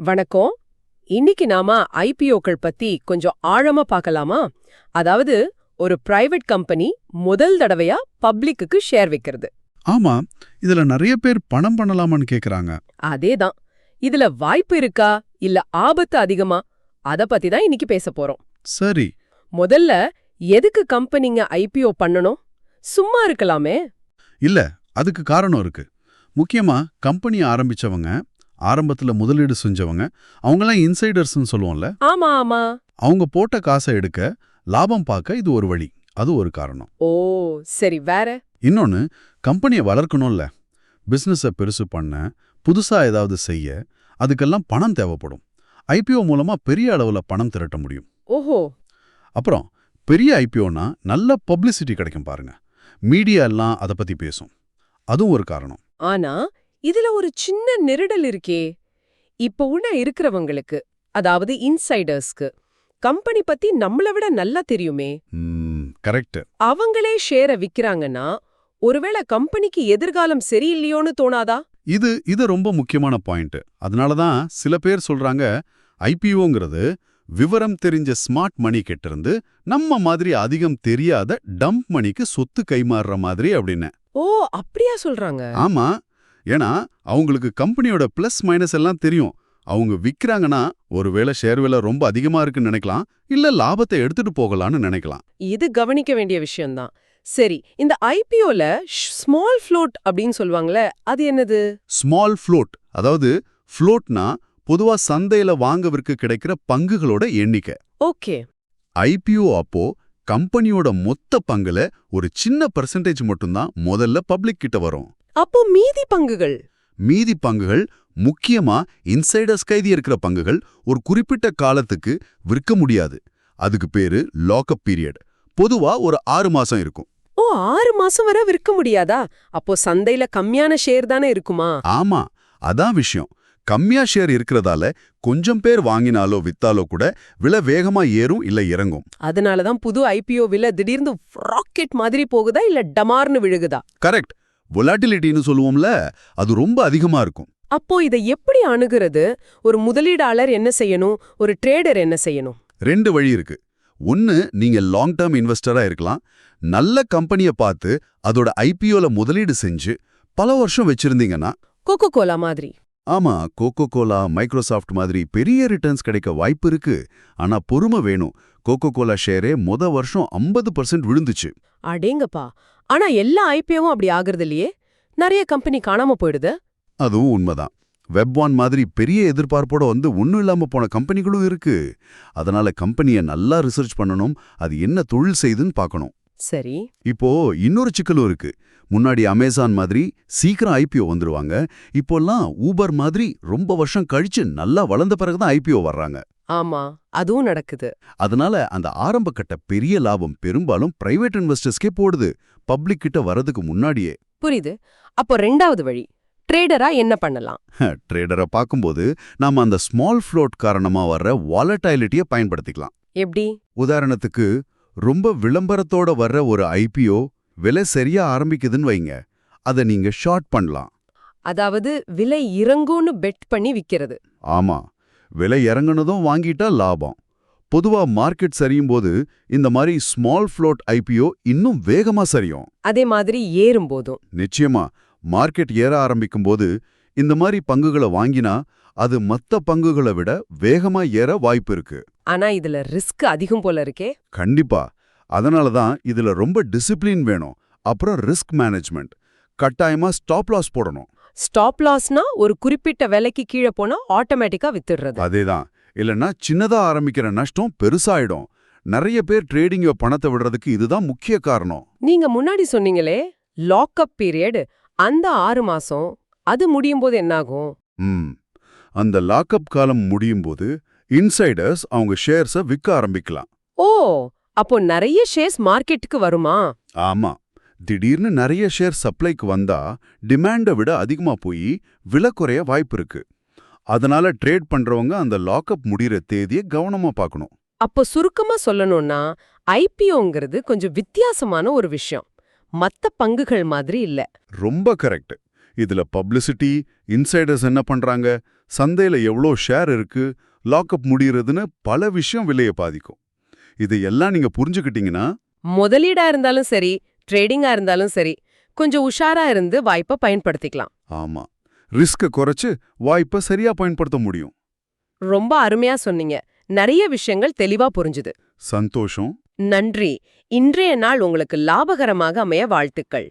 வணக்கம். இன்னைக்கு நாம ஐபிஓக்கள் பத்தி கொஞ்சம் ஆழமா பார்க்கலாமா? அதாவது ஒரு பிரைவேட் கம்பெனி முதல் தடவையா பப்ளிக்குக்கு ஷேர் வைக்கிறது. ஆமா இதுல நிறைய பேர் பணம் பண்ணலாமான்னு கேக்குறாங்க. அதேதான். இதுல வாய்ப்பு இருக்கா? இல்ல ஆபத்து அதிகமா? அத பத்தி தான் இன்னைக்கு பேச போறோம். சரி. முதல்ல எதுக்கு கம்பெனிங்க ஐபிஓ பண்ணணும்? சும்மா இருக்கலாமே. இல்ல அதுக்கு காரணம் இருக்கு. முக்கியமா கம்பெனி ஆரம்பிச்சவங்க ஆரம்பத்துல முதலீடு செஞ்சவங்க அவங்கெல்லாம் இன்சைடர்ஸ்னு சொல்லுவோம்ல. ஆமா ஆமா. அவங்க போட்ட காசை எடுக்க லாபம் பார்க்க இது ஒரு வழி. அது ஒரு காரணம். ஓ சரி வேற? இன்னொன்னு கம்பெனியை வளர்க்கணும்ல. பிசினஸை பெருசு பண்ண புதுசா ஏதாவது செய்ய அதுக்கெல்லாம் பணம் தேவைப்படும். ஐபிஓ மூலமா பெரிய அளவுல பணம் திரட்ட முடியும். ஓஹோ. அப்புறம் பெரிய ஐபிஓனா நல்ல பப்ளிசிட்டி கிடைக்கும் பாருங்க. மீடியா எல்லாம் அதை பத்தி பேசும். அதுவும் ஒரு காரணம். ஆனா இதுல ஒரு சின்ன நெருடல் இருக்கே. இப்ப உள்ள இருக்கிறவங்களுக்கு அதாவது இன்சைடர்ஸ்க்கு கம்பெனி பத்தி நம்மள விட நல்லா தெரியுமே. கரெக்ட் அவங்களே ஷேரை விக்கிறாங்கன்னா ஒருவேளை கம்பெனிக்கு எதிர்காலம் சரியில்லையோன்னு தோணாதா? இது இது ரொம்ப முக்கியமான பாயிண்ட் அதனால தான் சில பேர் சொல்றாங்க ஐபிஓங்கிறது விவரம் தெரிஞ்ச ஸ்மார்ட் மணி கிட்ட நம்ம மாதிரி அதிகம் தெரியாத டம்ப் மணிக்கு சொத்து கைமாறுற மாதிரி அப்படின்னு. ஓ அப்படியா சொல்றாங்க. ஆமா ஏன்னா அவங்களுக்கு கம்பெனியோட பிளஸ் மைனஸ் எல்லாம் தெரியும். அவங்க விக்கிறாங்கன்னா ஒருவேளை ஷேர் விலை ரொம்ப அதிகமா இருக்குன்னு நினைக்கலாம் இல்ல லாபத்தை எடுத்துட்டு போகலான்னு நினைக்கலாம். இது கவனிக்க வேண்டிய விஷயம்தான். சரி இந்த ஐபிஓல ஸ்மால் ஃப்ளோட் அப்படின்னு சொல்லுவாங்களே அது என்னது? ஸ்மால் ஃப்ளோட் அதாவது ஃப்ளோட்னா பொதுவா சந்தையில வாங்க விற்க கிடைக்கிற பங்குகளோட எண்ணிக்கை. ஓகே. ஐபிஓ அப்போ கம்பெனியோட மொத்த பங்குல ஒரு சின்ன பர்சன்டேஜ் மட்டும்தான் முதல்ல பப்ளிக் கிட்ட வரும். அப்போ மீதி பங்குகள்? மீதி பங்குகள் முக்கியமா இன்சைடர்ஸ் கைதி இருக்கிற பங்குகள் ஒரு குறிப்பிட்ட காலத்துக்கு விற்க முடியாது. அதுக்கு பேரு லாக்அப் பீரியட். பொதுவா ஒரு ஆறு மாசம் இருக்கும். ஓ ஆறு மாசம் வரை விற்க முடியாதா? அப்போ சந்தையில கம்மியான ஷேர் தானே இருக்குமா? ஆமா அதான் விஷயம். கம்மியா ஷேர் இருக்கிறதால கொஞ்சம் பேர் வாங்கினாலோ வித்தாலோ கூட விலை வேகமா ஏறும் இல்ல இறங்கும். அதனாலதான் புது ஐபிஓ விலை திடீர்னு ராக்கெட் மாதிரி போகுதா இல்ல டமார்னு விழுகுதா? கரெக்ட் வொலாட்டிலிட்டின்னு சொல்லுவோம்ல அது ரொம்ப அதிகமா இருக்கும். அப்போ இதை எப்படி அணுகிறது? ஒரு முதலீடாளர் என்ன செய்யணும்? ஒரு ட்ரேடர் என்ன செய்யணும்? ரெண்டு வழி இருக்கு. ஒன்னு நீங்க லாங் டேர்ம் இன்வெஸ்டரா இருக்கலாம். நல்ல கம்பெனியை பார்த்து அதோட ஐபிஓல முதலீடு செஞ்சு பல வருஷம் வச்சிருந்தீங்கன்னா கோகோ கோலா மாதிரி. ஆமா கோகோ கோலா மைக்ரோசாஃப்ட் மாதிரி பெரிய ரிட்டர்ன்ஸ் கிடைக்க வாய்ப்பு இருக்கு. ஆனா பொறுமை வேணும். கோகோ கோலா ஷேரே முத வருஷம் 50% விழுந்துச்சு. அடேங்கப்பா. ஆனா எல்லா ஐபிஓவும் அப்படி ஆகுறது இல்லையே நிறைய கம்பெனி காணாம போயிடுது. அதுவும் உண்மைதான். வெப்வான் மாதிரி பெரிய எதிர்பார்ப்போட வந்து ஒன்றும் இல்லாம போன கம்பெனிகளும் இருக்கு. அதனால கம்பெனியை நல்லா ரிசர்ச் பண்ணணும் அது என்ன தொழில் செய்யுதுன்னு பார்க்கணும். சரி. இப்போ இன்னொரு சிக்கலும் இருக்கு. முன்னாடி அமேசான் மாதிரி சீக்கிரம் ஐபிஓ வந்துருவாங்க. இப்போல்லாம் ஊபர் மாதிரி ரொம்ப வருஷம் கழிச்சு நல்லா வளர்ந்த பிறகுதான் ஐபிஓ வர்றாங்க. ஆமா அதுவும் நடக்குது. அதனால அந்த ஆரம்ப கட்ட பெரிய லாபம் பெரும்பாலும் பிரைவேட் இன்வெஸ்டர்ஸ்க்கே போடுது. பப்ளிக் கிட்ட வரதுக்கு முன்னாடியே. புரியுது. அப்போ ரெண்டாவது வழி ட்ரேடரா என்ன பண்ணலாம்? ட்ரேடரை பார்க்கும்போது நாம அந்த ஸ்மால் ஃப்ளோட் காரணமா வர்ற வாலட்டாலிட்டியை பயன்படுத்திக்கலாம். எப்படி? உதாரணத்துக்கு ரொம்ப விளம்பரத்தோட வர்ற ஒரு ஐபிஓ விலை சரியா ஆரம்பிக்குதுன்னு வைங்க. அதை நீங்க ஷார்ட் பண்ணலாம். அதாவது விலை இறங்கும்னு பெட் பண்ணி விக்கிறது. ஆமா. விலை இறங்குனதும் வாங்கிட்டா லாபம். பொதுவா மார்க்கெட் சரியும் போது இந்த மாதிரி ஸ்மால் ஃப்ளோட் ஐபிஓ இன்னும் வேகமா சரியும். அதே மாதிரி ஏறும் போதும் நிச்சயமா மார்க்கெட் ஏற ஆரம்பிக்கும் போது இந்த மாதிரி பங்குகளை வாங்கினா அது மத்த பங்குகளை விட வேகமா ஏற வாய்ப்பு இருக்கு. ஆனா இதுல ரிஸ்க் அதிகம் போல இருக்கே. கண்டிப்பா. அதனால தான் இதுல ரொம்ப டிசிப்ளின் வேணும். அப்புறம் ரிஸ்க் மேனேஜ்மெண்ட் கட்டாயமா ஸ்டாப் லாஸ் போடணும். ஸ்டாப் லாஸ்னா ஒரு குறிப்பிட்ட விலைக்கு கீழே போனா ஆட்டோமேட்டிக்கா வித்துடுறது. அதேதான். இல்லைன்னா சின்னதா ஆரம்பிக்கிற நஷ்டம் பெருசாயிடும். நிறைய பேர் ட்ரேடிங்க பணத்தை விடுறதுக்கு இதுதான் முக்கிய காரணம். நீங்க முன்னாடி சொன்னீங்களே லாக்அப் பீரியட் அந்த ஆறு மாசம் அது முடியும் போது என்னாகும்? ம். அந்த லாக்அப் காலம் முடியும் போது இன்சைடர்ஸ் அவங்க ஷேர்ஸை விற்க ஆரம்பிக்கலாம். ஓ அப்போ நிறைய ஷேர்ஸ் மார்க்கெட்டுக்கு வருமா? ஆமா. திடீர்னு நிறைய ஷேர் சப்ளைக்கு வந்தா டிமாண்டை விட அதிகமா போய் விலை குறைய வாய்ப்பு இருக்கு. அதனால ட்ரேட் பண்றவங்க அந்த லாக்அப் முடிகிற தேதியை கவனமா பார்க்கணும். அப்போ சுருக்கமா சொல்லணும்னா ஐபிஓங்கிறது கொஞ்சம் வித்தியாசமான ஒரு விஷயம். மத்த பங்குகள் மாதிரி இல்ல. ரொம்ப கரெக்ட். இதுல பப்ளிசிட்டி இன்சைடர்ஸ் என்ன பண்றாங்க? சந்தையில எவ்வளோ ஷேர் இருக்கு? லாக்அப் முடியறதுன்னு பல விஷயம் விலையை பாதிக்கும். இதையெல்லாம் நீங்க புரிஞ்சுக்கிட்டீங்கன்னா முதலீடா இருந்தாலும் சரி ட்ரேடிங்கா இருந்தாலும் சரி கொஞ்சம் உஷாரா இருந்து வாய்ப்பை பயன்படுத்திக்கலாம். ஆமா. ரிஸ்க குறைச்சு வாய்ப்பை சரியா பயன்படுத்த முடியும். ரொம்ப அருமையா சொன்னீங்க. நிறைய விஷயங்கள் தெளிவா புரிஞ்சுது. சந்தோஷம். நன்றி. இன்றைய நாள் உங்களுக்கு லாபகரமாக அமைய வாழ்த்துக்கள்.